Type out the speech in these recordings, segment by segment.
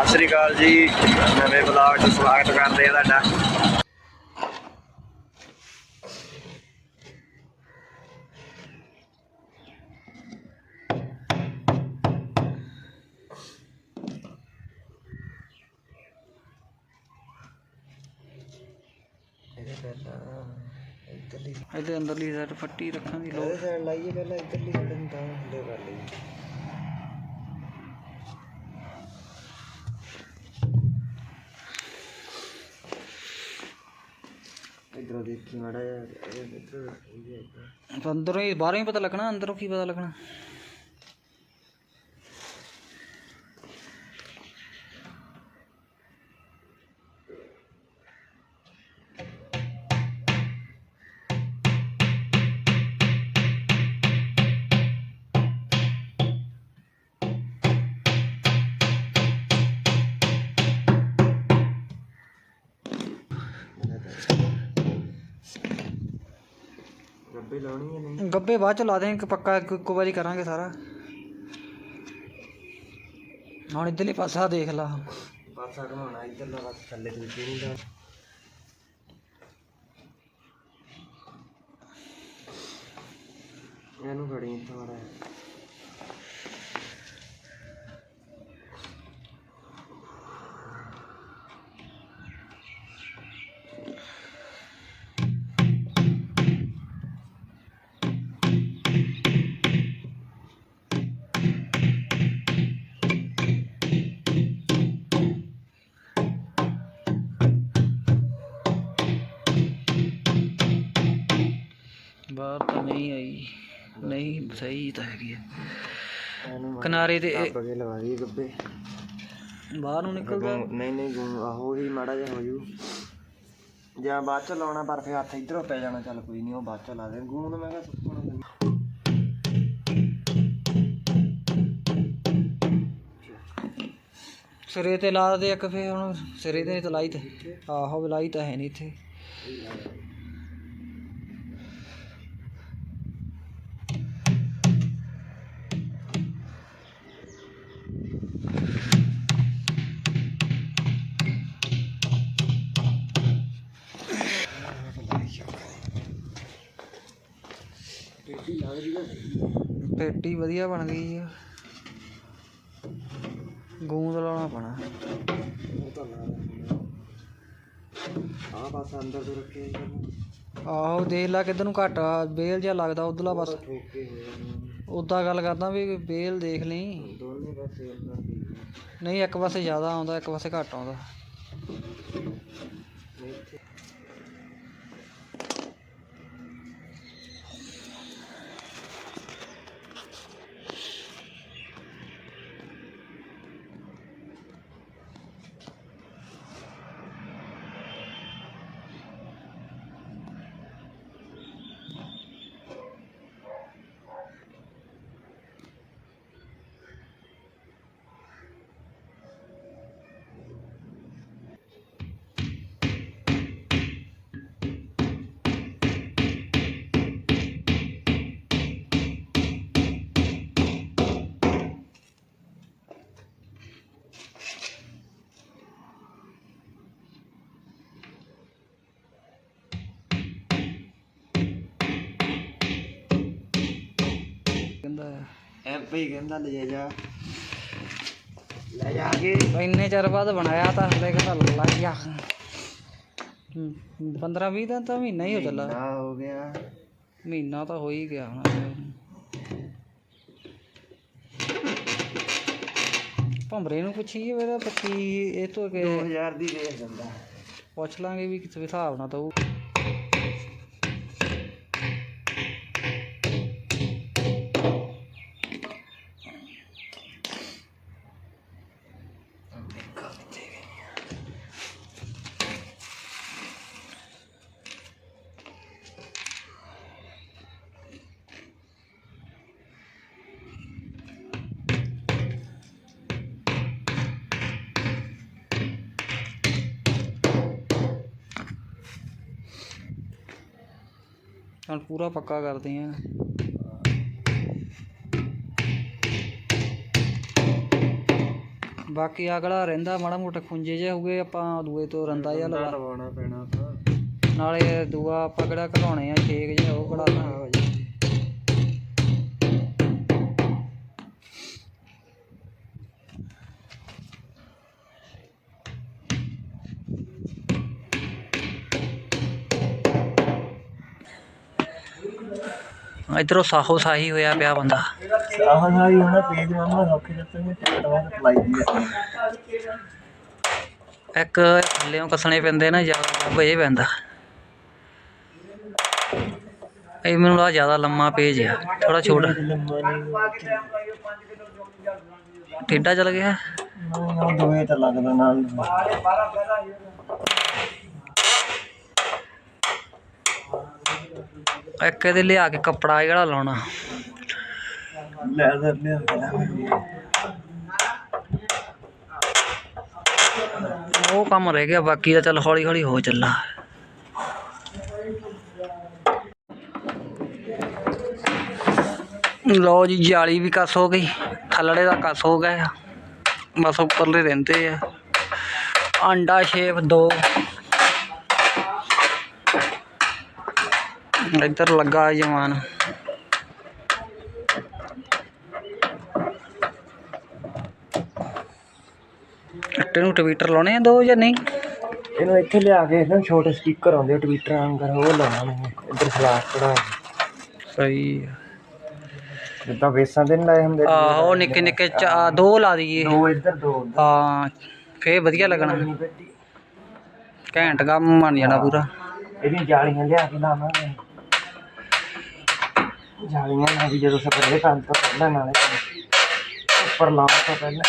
ਸਤਿ ਸ੍ਰੀ ਅਕਾਲ ਜੀ। ਨਵੇਂ ਬਲੌਗ 'ਚ ਸਵਾਗਤ ਕਰਦੇ ਆ ਤੁਹਾਡਾ। ਇਹਦੇ ਅੰਦਰਲੀ ਸਾਈਡ ਫੱਟੀ ਰੱਖਣ ਦੀ ਲੋੜ। ਇਹਦੇ ਸਾਈਡ ਲਾਈਏ ਪਹਿਲਾਂ ਇੱਧਰਲੀ ਸਾਈਡ ਨੂੰ ਤਾਂ ਹਲੇ ਕਰ ਲਈ ਇਧਰੋਂ ਦੇਖੀ ਮਾੜਾ ਜਿਹਾ ਅੰਦਰੋਂ ਹੀ ਬਾਹਰੋਂ ਹੀ ਪਤਾ ਲੱਗਣਾ ਅੰਦਰੋਂ ਕੀ ਪਤਾ ਲੱਗਣਾ। ਗੱਬੇ ਲਾਉਣੀ ਹੈ ਨਹੀਂ? ਗੱਬੇ ਬਾਅਦ ਚ ਲਾ ਦੇ ਇੱਕ ਪੱਕਾ ਇੱਕ ਇੱਕੋ ਵਾਰੀ ਕਰਾਂਗੇ ਸਾਰਾ। ਹੁਣ ਇੱਧਰਲੇ ਪਾਸਾ ਦੇਖ ਲਾ। ਪਾਸਾ ਘਮਾਉਣਾ ਇੱਧਰਲਾ ਬਸ ਥੱਲੇ ਦੂਜੀ ਨਹੀਂ ਲਾ ਇਹਨੂੰ ਫੜੀ ਇੱਥੇ ਨਹੀਂ ਸਹੀ ਤਾਂ ਹੈਗੀ ਹੈ। ਕਿਨਾਰੇ ਤੇ ਕੇ ਲਵਾ ਦੀ ਗੱਬੇ। ਬਾਹਰ ਨੂੰ ਨਿਕਲਦਾ। ਗੂੰ- ਨਹੀਂ ਨਹੀਂ ਗੂੰ ਆਹੋ ਹੀ ਮਾੜਾ ਜਿਹਾ ਹੋ ਜੂ। ਜਾਂ ਬਾਅਦ ਚ ਲਾਉਣਾ ਪਰ ਫਿਰ ਹੱਥ ਇਧਰੋਂ ਪੈ ਜਾਣਾ ਚੱਲ ਕੋਈ ਨਹੀਂ ਉਹ ਬਾਅਦ ਚ ਲਾ ਦੇ ਗੂੰਦ ਮੈਂ ਕਿਹਾ ਸੁੱਕਣਾ ਸਿਰੇ ਤੇ ਲਾ ਦੇ ਇੱਕ ਫੇ ਹੁਣ ਸਿਰੇ ਤੇ ਤਾਂ ਲਾਈ ਤੇ ਆਹੋ ਲਾਈ ਤਾਂ ਹੈ ਨਹੀਂ ਇੱਥੇ। ਪੇਟੀ ਵਧੀਆ ਬਣ ਗਈ ਆ। ਗੂੰਦ ਲਾਉਣਾ ਪੈਣਾ। ਉਹ ਤਾਂ ਲਾ ਦੇ ਆਹ ਪਾਸਾ ਅੰਦਰ ਤੋਂ ਰੱਖਿਆ ਜੀ ਆਹੋ ਦੇਖ ਲੈ ਕਿੱਧਰ ਨੂੰ ਘੱਟ ਆ। ਬੇਲ ਜਿਹਾ ਲੱਗਦਾ ਉਧਰਲਾ ਬਸ। ਉਦਾਂ ਗੱਲ ਕਰਦਾ ਵੀ ਬੇਲ ਦੇਖ ਲਈ। ਦੋਨੇ ਪਾਸੇ ਨਹੀਂ ਇੱਕ ਪਾਸੇ ਜ਼ਿਆਦਾ ਆਉਂਦਾ ਇੱਕ ਪਾਸੇ ਘੱਟ ਆਉਂਦਾ। ਭਈ ਕਹਿੰਦਾ ਲੈ ਜਾ। ਲੈ ਜਾ ਕੇ। ਇੰਨੇ ਚਿਰ ਬਾਅਦ ਬਣਾਇਆ ਤਾਂ ਹਲੇ ਕਹਿੰਦਾ ਲੱਗ ਗਿਆ। 15 20 ਦਿਨ ਤਾਂ ਮਹੀਨਾ ਹੀ ਹੋ ਚੱਲਾ। ਨਾ ਹੋ ਗਿਆ। ਮਹੀਨਾ ਤਾਂ ਹੋ ਹੀ ਗਿਆ ਹੁਣ। ਭੰਬਰੇ ਨੂੰ ਪੁੱਛੀਏ ਵੇਰਾ ਪੱਕੀ ਇਹ ਤੋਂ ਕਿ 2000 ਦੀ ਦੇ ਦਿੰਦਾ। ਪੁੱਛ ਲਾਂਗੇ ਵੀ ਕਿਸ ਹਿਸਾਬ ਨਾਲ ਦਊ। ਹੁਣ ਪੂਰਾ ਪੱਕਾ ਕਰਦੇ ਆ। ਬਾਕੀ ਅਗਲਾ ਰਹਿੰਦਾ ਮਾੜਾ ਮੋਟਾ ਖੁੰਝੇ ਜੇ ਹੋਗੇ ਆਪਾਂ ਦੂਏ ਤੋਂ ਰੰਦਾ ਜਿਹਾ ਲਵਾ ਲਵਾਉਣਾ ਪੈਣਾ ਤਾਂ। ਨਾਲੇ ਦੂਆ ਆਪਾਂ ਕਿਹੜਾ ਘਲਾਉਣੇ ਆ ਛੇਕ ਜਿਹਾ ਉਹ ਕਢਾ ਦਾਂਗੇ। ਇਧਰੋਂ ਸਾਹੋ ਸਾਹੀ ਹੋਇਆ ਪਿਆ ਬੰਦਾ। ਆਹ ਸਾਰੀ ਹੁਣ ਪੇਜ ਮਾਮਾ ਰੋਕੇ ਦਿੱਤੇ ਟਿਕਟਾਂ ਤੇ ਫਲਾਈ ਦੀ ਇੱਕ ਥੱਲੇੋਂ ਕੱਸਣੇ ਪੈਂਦੇ ਨਾ ਜ਼ਿਆਦਾ ਇਹ ਪੈਂਦਾ। ਇਹ ਮੈਨੂੰ ਲੱਗਦਾ ਜ਼ਿਆਦਾ ਲੰਮਾ ਪੇਜ ਆ ਥੋੜਾ ਛੋਟਾ। ਟੇਢਾ ਚੱਲ ਗਿਆ? ਦੋਏ ਤਾਂ ਲੱਗਦਾ ਨਾਲ ਇੱਕ ਇਹਦੇ ਲਿਆ ਕੇ ਕੱਪੜਾ ਜਿਹੜਾ ਲਾਉਣਾ। ਲੈਦਰ ਲਿਆ ਉਹ ਕੰਮ ਰਹਿ ਗਿਆ ਬਾਕੀ ਦਾ ਚੱਲ ਹੌਲੀ ਹੌਲੀ ਹੋ ਚੱਲਾ। ਲੋ ਜੀ ਜਾਲੀ ਵੀ ਕੱਸ ਹੋ ਗਈ ਥੱਲੜੇ ਦਾ ਕੱਸ ਹੋ ਗਿਆ ਬਸ ਉੱਪਰਲੇ ਰਹਿੰਦੇ ਆ। ਆਂਡਾ ਸ਼ੇਪ ਦੋ। ਇੱਧਰ ਲੱਗਾ ਜਵਾਨ। ਇੱਟੇ ਨੂੰ ਟਵੀਟਰ ਲਾਉਣੇ ਆ ਦੋ ਜਾਂ ਨਹੀਂ? ਇਹਨੂੰ ਇੱਥੇ ਲਿਆ ਕੇ ਨਾ ਛੋਟੇ ਸਪੀਕਰ ਆਉਂਦੇ ਟਵਿੱਟਰ ਆਂਗਰ ਉਹ ਲਾਉਣਾ ਮੈਂ ਇੱਧਰ ਫਲਾਸ਼ ਕਢਾ ਸਹੀ ਆ। ਜਿੱਦਾਂ ਵੇਸਾਂ ਦੇ ਲਾਏ ਹੁੰਦੇ ਆਹੋ ਨਿੱਕੇ ਨਿੱਕੇ ਚਾ ਦੋ ਲਾ ਦਈਏ। ਦੋ ਇੱਧਰ ਦੋ ਉੱਧਰ। ਹਾਂ ਫੇਰ ਵਧੀਆ ਲੱਗਣਾ। ਨਹੀਂ ਬੈਠੀ। ਘੈਂਟ ਕੰਮ ਬਣ ਜਾਣਾ ਪੂਰਾ। ਇਹਦੀਆਂ ਜਾਲੀਆਂ ਲਿਆ ਕੇ ਲਾਵਾਂਗੇ। ਜਾਲੀਆਂ ਨਾਲ ਵੀ ਜਦੋਂ ਸਪਰੇਅ ਕਰਨ ਤੋਂ ਪਹਿਲਾਂ ਨਾਲੇ ਉੱਪਰ ਲਾਉਣ ਤੋਂ ਪਹਿਲਾਂ।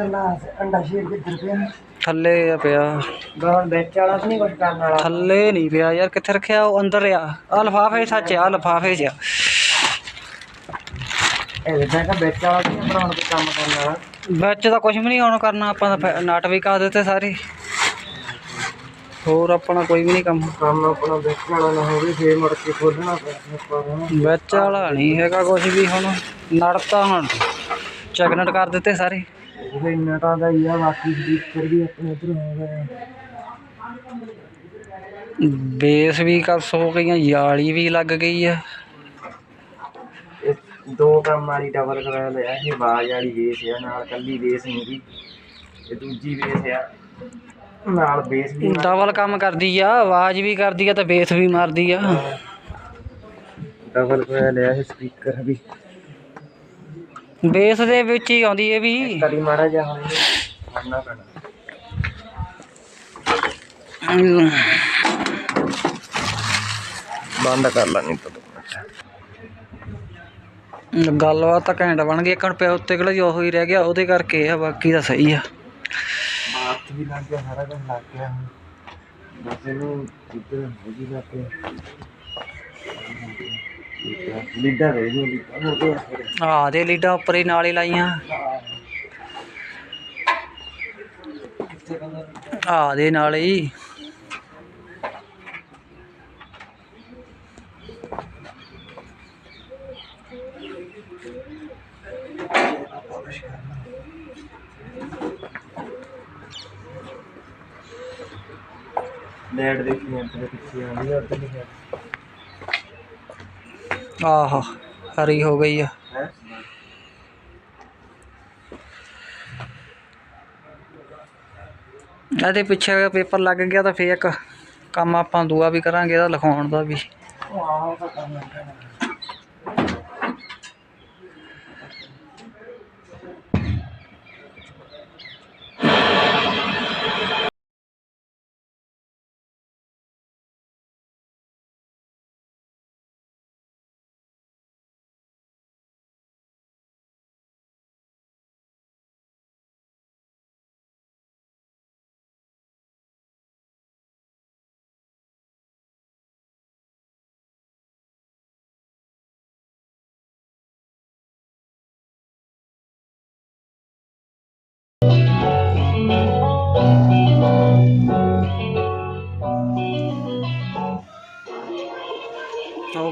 ਅੰਡਾ ਸ਼ੇਰ ਕਿੱਧਰ ਪਿਆ। ਥੱਲੇ ਆ ਪਿਆ। ਗਾਉਣ ਵਿੱਚ ਵਾਲਾ ਤਾਂ ਨਹੀਂ ਕੁਝ ਕਰਨ ਵਾਲਾ। ਥੱਲੇ ਨਹੀਂ ਪਿਆ ਯਾਰ ਕਿੱਥੇ ਰੱਖਿਆ? ਉਹ ਅੰਦਰ ਆ। ਆ ਲਫਾਫੇ ਸੱਚ ਆ ਲਫਾਫੇ 'ਚ ਆ। ਇਹ ਵਿੱਚ ਵਾਲਾ ਨਹੀਂ ਬਣਾਉਣ ਦੇ ਕੰਮ ਕਰਨ ਵਾਲਾ। ਵਿੱਚ ਤਾਂ ਕੁਝ ਵੀ ਨਹੀਂ ਆਉਣ ਕਰਨਾ ਆਪਾਂ ਤਾਂ ਨਟ ਵੀ ਕਾ ਦਿੱਤੇ ਸਾਰੇ। ਹੋਰ ਆਪਣਾ ਕੋਈ ਵੀ ਨਹੀਂ ਕੰਮ। ਕੰਮ ਆਪਣਾ ਵਿੱਚ ਵਾਲਾ ਨਾ ਹੋਵੇ ਫੇਰ ਮੁੜ ਕੇ ਖੋਲਣਾ ਪਰ ਵਿੱਚ ਵਾਲਾ ਨਹੀਂ ਹੈਗਾ ਕੁਝ ਵੀ ਹੁਣ। ਨਟ ਤਾਂ ਹੁਣ ਚੈਕਨਟ ਕਰ ਦਿੱਤੇ ਸਾਰੇ। ਉਹ ਇੰਨਾ ਤਾਂ ਦਾ ਹੀ ਆ ਬਾਕੀ ਸਪੀਕਰ ਵੀ ਆਪਣੇ ਇਧਰ ਹੋ ਗਏ ਬੇਸ ਵੀ ਕਸ ਹੋ ਗਈਆਂ ਯਾਲੀ ਵੀ ਲੱਗ ਗਈ ਆ। ਇਹ ਦੋ ਕੰਮ ਵਾਲੀ ਡਬਲ ਕਰਾ ਲਿਆ ਇਹ ਬਾਜ ਵਾਲੀ ਬੇਸ ਆ ਨਾਲ ਕੱਲੀ ਬੇਸ ਨਹੀਂ ਦੀ ਇਹ ਦੂਜੀ ਬੇਸ ਆ ਨਾਲ ਬੇਸ ਵੀ ਡਬਲ ਕੰਮ ਕਰਦੀ ਆ ਆਵਾਜ਼ ਵੀ ਕਰਦੀ ਆ ਤੇ ਬੇਸ ਵੀ ਮਾਰਦੀ ਆ। ਡਬਲ ਕਰਾ ਲਿਆ ਇਹ ਸਪੀਕਰ ਵੀ। ਬੇਸ ਦੇ ਵਿੱਚ ਹੀ ਆਉਂਦੀ ਇਹ ਵੀ। ਕਰੀ ਮਾੜਾ ਜਿਹਾ ਹੁਣ ਕਰਨਾ ਪੈਣਾ। ਬੰਦ ਕਰ ਲਾ ਨਹੀਂ ਤਾਂ। ਗੱਲਬਾਤ ਤਾਂ ਘੈਂਟ ਬਣ ਗਈ ਇੱਕ ਹੁਣ ਪਿਆ ਉੱਤੇ ਕਿਹੜਾ ਜੋ ਹੀ ਰਹਿ ਗਿਆ ਉਹਦੇ ਕਰਕੇ ਆ ਬਾਕੀ ਤਾਂ ਸਹੀ ਆ। ਵੀ ਲੱਗ ਗਿਆ ਸਾਰਾ ਕੁਝ ਲੱਗ ਗਿਆ। ਹੁਣ ਜੀ ਲੀਡਾ ਦੇ ਜੋ ਲੀਡਾ ਹੋ ਗਿਆ ਫਿਰ ਆ ਦੇ ਲੀਡਾਂ ਉੱਪਰ ਹੀ ਨਾਲ ਹੀ ਲਾਈਆਂ। ਆ ਦੇ ਨਾਲ ਹੀ। ਲੈਟ ਦੇਖੀ ਅੰਦਰ ਪਿੱਛੇ ਆਉਂਦੀ ਆ ਉੱਧਰ ਲਿਖਿਆ ਆਹ ਹਰੀ ਹੋ ਗਈ ਆ ਹੈ ਇਹਦੇ ਪਿੱਛੇ ਪੇਪਰ ਲੱਗ ਗਿਆ ਤਾਂ ਫੇਰ ਇੱਕ ਕੰਮ ਆਪਾਂ ਦੂਆ ਵੀ ਕਰਾਂਗੇ ਇਹਦਾ ਲਿਖਾਉਣ ਦਾ ਵੀ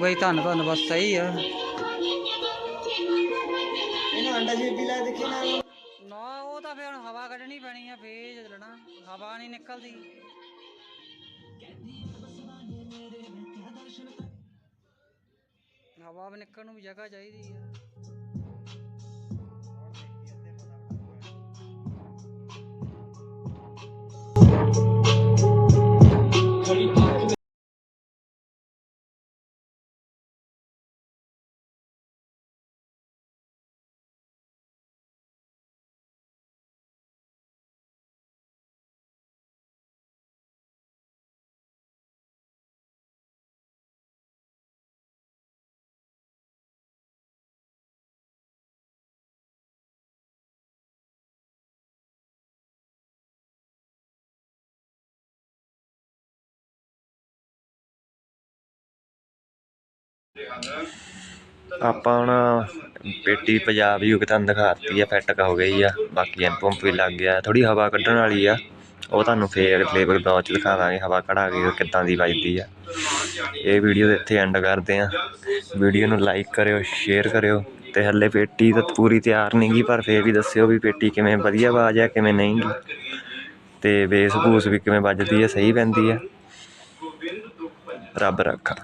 ਉਹ ਆਹ ਤਾਂ ਕੰਮ ਹੈ ਗਈ ਧੰਨ ਧੰਨ ਬਸ ਸਹੀ ਆ। ਇਹਨੂੰ ਅੰਡਾ ਜੀ ਵੀ ਲਾ ਦੇਖੀ ਨਾ। ਨਾ ਉਹ ਤਾਂ ਫਿਰ ਹਵਾ ਕੱਢਣੀ ਪੈਣੀ ਆ ਫੇਰ ਚੱਲਣਾ ਹਵਾ ਨਹੀਂ ਨਿਕਲਦੀ। ਹਵਾ ਵੀ ਨਿਕਲਣ ਨੂੰ ਵੀ ਜਗ੍ਹਾ ਚਾਹੀਦੀ ਆ। ਆਪਾਂ ਹੁਣ ਪੇਟੀ ਪੰਜਾਬ ਯੁਗਤਨ ਦਿਖਾਤੀ ਆ ਫੈਟਕ ਹੋ ਗਈ ਆ। ਬਾਕੀ ਐਂਪ ਪੰਪ ਵੀ ਲੱਗ ਗਿਆ। ਥੋੜੀ ਹਵਾ ਕੱਢਣ ਵਾਲੀ ਆ। ਉਹ ਤੁਹਾਨੂੰ ਫੇਰ ਲੇਬਰ ਬਲੌਗ ਚ ਦਿਖਾਵਾਂਗੇ, ਹਵਾ ਕਢਾ ਕੇ ਉਹ ਕਿੱਦਾਂ ਦੀ ਵੱਜਦੀ ਆ। ਇਹ ਵੀਡੀਓ ਦੇ ਇੱਥੇ ਐਂਡ ਕਰਦੇ ਆ। ਵੀਡੀਓ ਨੂੰ ਲਾਈਕ ਕਰਿਓ ਸ਼ੇਅਰ ਕਰਿਓ। ਤੇ ਹੱਲੇ ਪੇਟੀ ਤਾਂ ਪੂਰੀ ਤਿਆਰ ਨਹੀਂ ਗੀ, ਪਰ ਫੇਰ ਵੀ ਦੱਸਿਓ ਵੀ ਪੇਟੀ ਕਿਵੇਂ ਵਧੀਆ ਆਵਾਜ਼ ਆ, ਕਿਵੇਂ ਨਹੀਂ ਗੀ। ਤੇ ਬੇਸ ਭੂਸ ਵੀ ਕਿਵੇਂ ਵੱਜਦੀ ਆ, ਸਹੀ ਪੈਂਦੀ ਆ। ਰੱਬ ਰੱਖਾ।